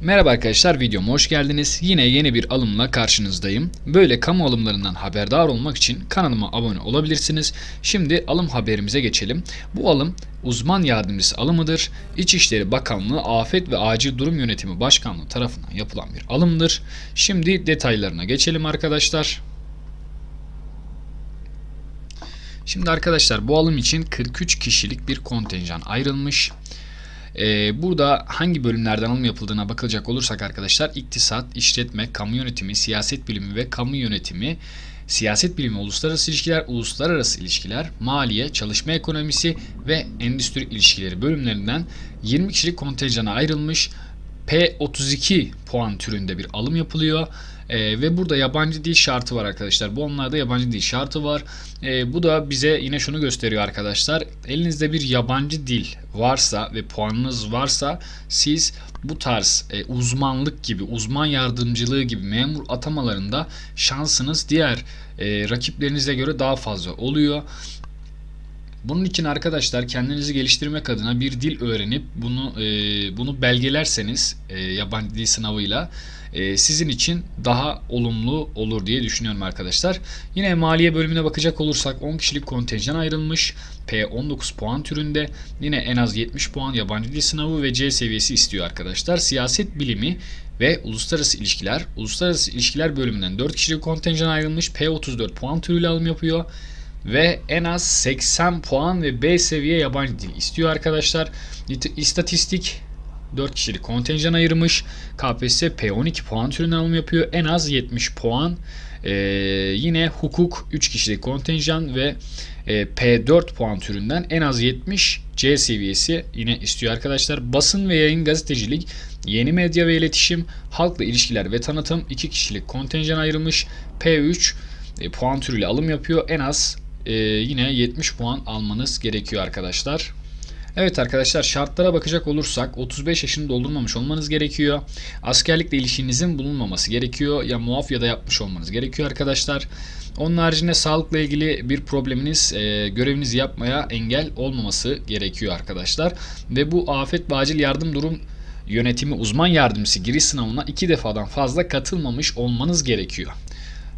Merhaba arkadaşlar videoma hoş geldiniz. Yine yeni bir alımla karşınızdayım. Böyle kamu alımlarından haberdar olmak için kanalıma abone olabilirsiniz. Şimdi alım haberimize geçelim. Bu alım uzman yardımcısı alımıdır. İçişleri Bakanlığı Afet ve Acil Durum Yönetimi Başkanlığı tarafından yapılan bir alımdır. Şimdi detaylarına geçelim arkadaşlar. Şimdi arkadaşlar bu alım için 43 kişilik bir kontenjan ayrılmış. Ee, burada hangi bölümlerden alım yapıldığına bakılacak olursak arkadaşlar iktisat, işletme, kamu yönetimi, siyaset bilimi ve kamu yönetimi, siyaset bilimi, uluslararası ilişkiler, uluslararası ilişkiler, maliye, çalışma ekonomisi ve endüstri ilişkileri bölümlerinden 20 kişilik kontenjana ayrılmış. P32 puan türünde bir alım yapılıyor. Ee, ve burada yabancı dil şartı var arkadaşlar. Bu onlarda yabancı dil şartı var. Ee, bu da bize yine şunu gösteriyor arkadaşlar. Elinizde bir yabancı dil varsa ve puanınız varsa siz bu tarz e, uzmanlık gibi, uzman yardımcılığı gibi memur atamalarında şansınız diğer e, rakiplerinizle göre daha fazla oluyor. Bunun için arkadaşlar kendinizi geliştirmek adına bir dil öğrenip bunu e, bunu belgelerseniz e, yabancı dil sınavıyla e, sizin için daha olumlu olur diye düşünüyorum arkadaşlar. Yine maliye bölümüne bakacak olursak 10 kişilik kontenjan ayrılmış. P19 puan türünde yine en az 70 puan yabancı dil sınavı ve C seviyesi istiyor arkadaşlar. Siyaset bilimi ve uluslararası ilişkiler. Uluslararası ilişkiler bölümünden 4 kişilik kontenjan ayrılmış. P34 puan türüyle alım yapıyor ve en az 80 puan ve B seviye yabancı dil istiyor arkadaşlar. İstatistik 4 kişilik kontenjan ayırmış. KPSS P12 puan türünden alım yapıyor. En az 70 puan. Ee, yine hukuk 3 kişilik kontenjan ve e, P4 puan türünden en az 70 C seviyesi yine istiyor arkadaşlar. Basın ve yayın gazetecilik, yeni medya ve iletişim, halkla ilişkiler ve tanıtım 2 kişilik kontenjan ayrılmış. P3 e, puan türüyle alım yapıyor. En az e, yine 70 puan almanız gerekiyor arkadaşlar. Evet arkadaşlar şartlara bakacak olursak 35 yaşını doldurmamış olmanız gerekiyor. Askerlikle ilişkinizin bulunmaması gerekiyor. Ya muaf ya da yapmış olmanız gerekiyor arkadaşlar. Onun haricinde sağlıkla ilgili bir probleminiz e, görevinizi yapmaya engel olmaması gerekiyor arkadaşlar. Ve bu afet ve acil yardım durum yönetimi uzman yardımcısı giriş sınavına iki defadan fazla katılmamış olmanız gerekiyor.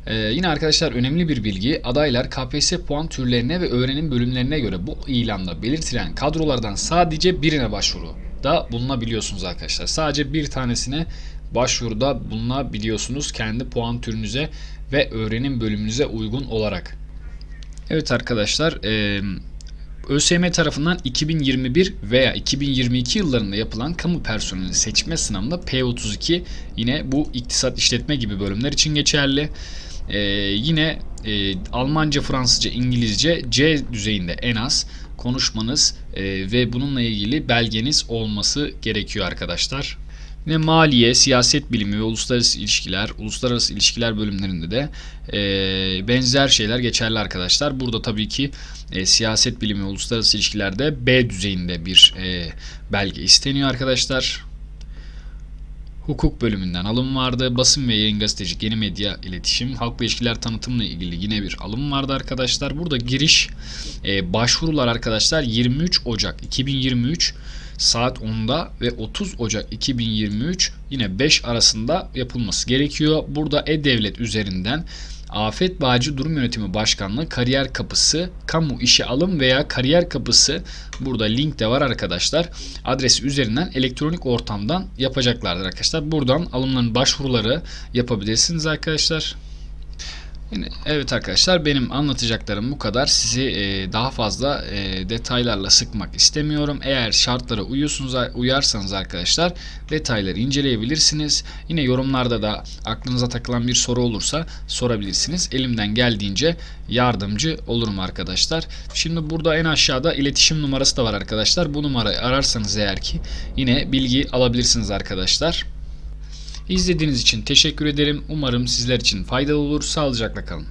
Ee, yine arkadaşlar önemli bir bilgi. Adaylar KPSS puan türlerine ve öğrenim bölümlerine göre bu ilanda belirtilen kadrolardan sadece birine başvuru da bulunabiliyorsunuz arkadaşlar. Sadece bir tanesine başvuruda bulunabiliyorsunuz kendi puan türünüze ve öğrenim bölümünüze uygun olarak. Evet arkadaşlar, e, ÖSYM tarafından 2021 veya 2022 yıllarında yapılan kamu personeli seçme sınavında P32 yine bu iktisat işletme gibi bölümler için geçerli. Ee, yine e, Almanca, Fransızca, İngilizce C düzeyinde en az konuşmanız e, ve bununla ilgili belgeniz olması gerekiyor arkadaşlar. Yine maliye, siyaset bilimi ve uluslararası ilişkiler, uluslararası ilişkiler bölümlerinde de e, benzer şeyler geçerli arkadaşlar. Burada tabii ki e, siyaset bilimi ve uluslararası ilişkilerde B düzeyinde bir e, belge isteniyor arkadaşlar. Hukuk bölümünden alım vardı. Basın ve yayın gazetecilik, yeni medya iletişim, halkla ilişkiler tanıtımla ilgili yine bir alım vardı arkadaşlar. Burada giriş e, başvurular arkadaşlar 23 Ocak 2023 saat 10'da ve 30 Ocak 2023 yine 5 arasında yapılması gerekiyor. Burada e-devlet üzerinden Afet ve Durum Yönetimi Başkanlığı Kariyer Kapısı, Kamu işe Alım veya Kariyer Kapısı burada link de var arkadaşlar. Adresi üzerinden elektronik ortamdan yapacaklardır arkadaşlar. Buradan alımların başvuruları yapabilirsiniz arkadaşlar. Yine, evet arkadaşlar benim anlatacaklarım bu kadar. Sizi e, daha fazla e, detaylarla sıkmak istemiyorum. Eğer şartlara uyuyorsunuz, uyarsanız arkadaşlar detayları inceleyebilirsiniz. Yine yorumlarda da aklınıza takılan bir soru olursa sorabilirsiniz. Elimden geldiğince yardımcı olurum arkadaşlar. Şimdi burada en aşağıda iletişim numarası da var arkadaşlar. Bu numarayı ararsanız eğer ki yine bilgi alabilirsiniz arkadaşlar. İzlediğiniz için teşekkür ederim. Umarım sizler için faydalı olur. Sağlıcakla kalın.